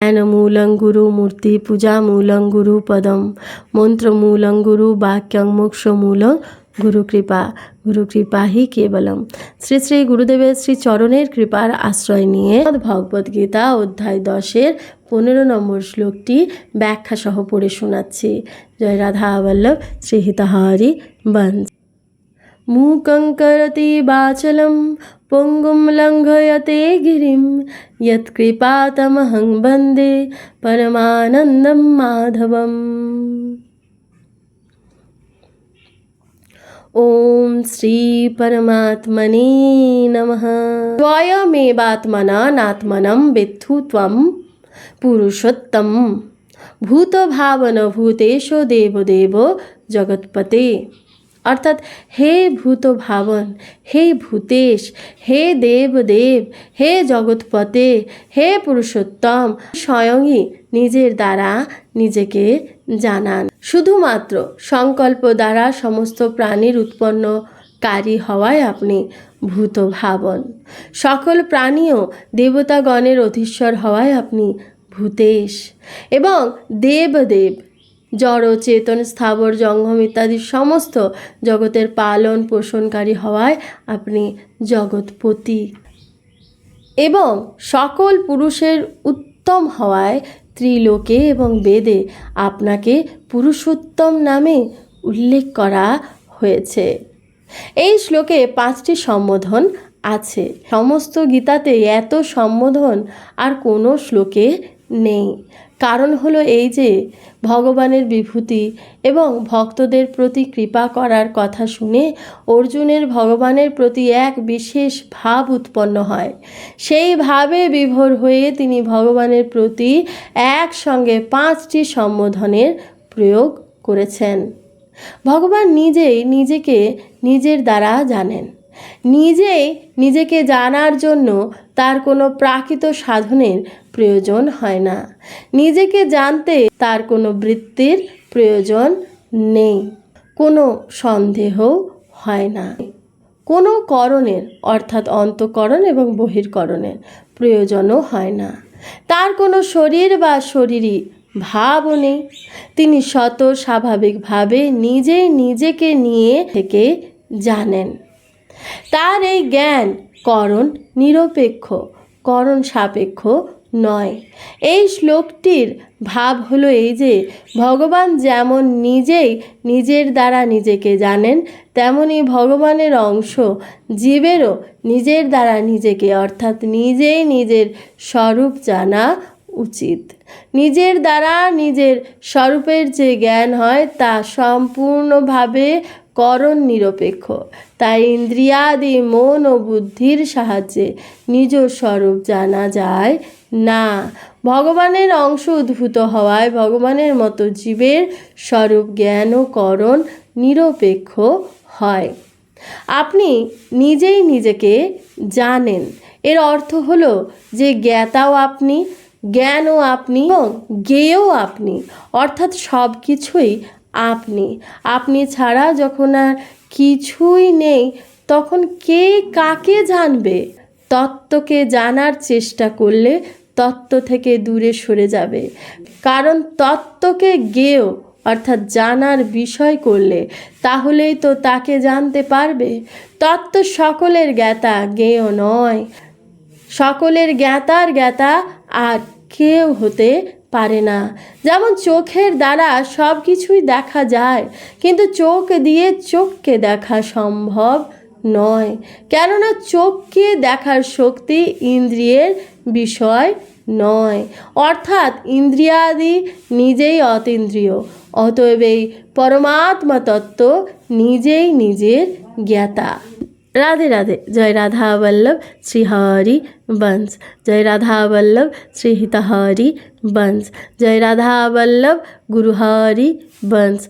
జ్ఞానమూలం గురుమూర్తి పూజామూలం గురుపదం మంత్రమూలం గురువాక్యం మోక్షమూలం গুরুকৃপা গুরুকৃপা হি কেবলম শ্রী শ্রী গুরুদেবের শ্রী চরণের কৃপার আশ্রয় নিয়ে ভগবদ গীতা অধ্যায় দশের পনেরো নম্বর শ্লোকটি ব্যাখ্যা সহ পড়ে শোনাচ্ছি। জয় রাধা বল্লভ, শ্রী হিতাহারি বংশ মূকং করতি বাচলম পুঙ্গুম লঙ্ঘয়তে গিরিম ইয়ৎকৃপাতমহং বন্দে পরমানন্দম মাধবম ওম শ্রী পরমাত্মনে নম স্বয়মেবাত্মনা নাত্মনম বিদ্ধুত্বম পুরুষোত্তম ভূতভাবনভূতেশো দেবদেব জগৎপতে অর্থাৎ হে ভূত ভাবন হে ভূতেশ, হে দেবদেব, হে জগৎপতে, হে পুরুষোত্তম, স্বয়ংই নিজের দ্বারা নিজেকে জানান। শুধুমাত্র সংকল্প দ্বারা সমস্ত প্রাণীর উৎপন্নকারী হওয়ায় আপনি ভূত ভাবন সকল প্রাণীও দেবতাগণের অধীশ্বর হওয়ায় আপনি ভূতেশ। এবং দেবদেব জড় চেতন, স্থাবর জঙ্গম ইত্যাদি সমস্ত জগতের পালন পোষণকারী হওয়ায় আপনি জগৎপতি। এবং সকল পুরুষের উত্তম হওয়ায় ত্রিলোকে এবং বেদে আপনাকে পুরুষোত্তম নামে উল্লেখ করা হয়েছে। এই শ্লোকে পাঁচটি সম্বোধন আছে। সমস্ত গীতাতে এত সম্বোধন আর কোনো শ্লোকে নেই। কারণ হলো এই যে, ভগবানের বিভূতি এবং ভক্তদের প্রতি কৃপা করার কথা শুনে অর্জুনের ভগবানের প্রতি এক বিশেষ ভাব উৎপন্ন হয়। সেই ভাবে বিভোর হয়ে তিনি ভগবানের প্রতি একসঙ্গে পাঁচটি সম্বোধনের প্রয়োগ করেছেন। ভগবান নিজেই নিজেকে নিজের দ্বারা জানেন। নিজেই নিজেকে জানার জন্য তার কোনো প্রাকৃত সাধনের প্রয়োজন হয় না। নিজেকে জানতে তার কোনো বৃত্তির প্রয়োজন নেই। কোনো সন্দেহ হয় না। কোনো করণের, অর্থাৎ অন্তকরণ এবং বহির্করণের প্রয়োজনও হয় না। তার কোনো শরীর বা শরীরই ভাবও নেই। তিনি শত স্বাভাবিকভাবে নিজেই নিজেকে নিয়ে থেকে জানেন। তার এই জ্ঞান করণ নিরপেক্ষ, করণ সাপেক্ষ নয়। এই শ্লোকটির ভাব হলো এই যে, ভগবান যেমন নিজেই নিজের দ্বারা নিজেকে জানেন, তেমনি ভগবানের অংশ জীবেরও নিজের দ্বারা নিজেকে, অর্থাৎ নিজেই নিজের স্বরূপ জানা উচিত। নিজের দ্বারা নিজের স্বরূপের যে জ্ঞান হয়, তা সম্পূর্ণভাবে করণ নিরপেক্ষ। তাই ইন্দ্রিয়াদি মন ও বুদ্ধির সাহায্যে নিজ স্বরূপ জানা যায় না। ভগবানের অংশ উদ্ভূত হওয়ায় ভগবানের মতো জীবের স্বরূপ জ্ঞান ও করণ নিরপেক্ষ হয়। আপনি নিজেই নিজেকে জানেন। এর অর্থ হলো যে জ্ঞাতাও আপনি, জ্ঞানও আপনি এবং জ্ঞেয়ও আপনি। অর্থাৎ সব কিছুই আপনি। আপনি ছাড়া যখন আর কিছুই নেই, তখন কে কাকে জানবে? তত্ত্বকে জানার চেষ্টা করলে তত্ত্ব থেকে দূরে সরে যাবে। কারণ তত্ত্বকে জ্ঞেয় অর্থাৎ জানার বিষয় করলে, তাহলেই তো তাকে জানতে পারবে। তত্ত্ব সকলের জ্ঞাতা জ্ঞেয় নয়। সকলের জ্ঞাতার জ্ঞাতা আর কেউ হতে পারে না। যেমন চোখের দ্বারা সব কিছুই দেখা যায়, কিন্তু চোখ দিয়ে চোখকে দেখা সম্ভব নয়। কেননা চোখকে দেখার শক্তি ইন্দ্রিয়ের বিষয় নয়। অর্থাৎ ইন্দ্রিয়াদি নিজেই অতীন্দ্রিয়, অতএব এই পরমাত্মা তত্ত্ব নিজেই নিজের জ্ঞাতা। রাধে রাধে জয় রাধা বল্লভ শ্রী হরি বংশ জয় রাধা বল্লভ শ্রী হিতহরি বংশ জয় রাধা বল্লভ গুরু হরি বংশ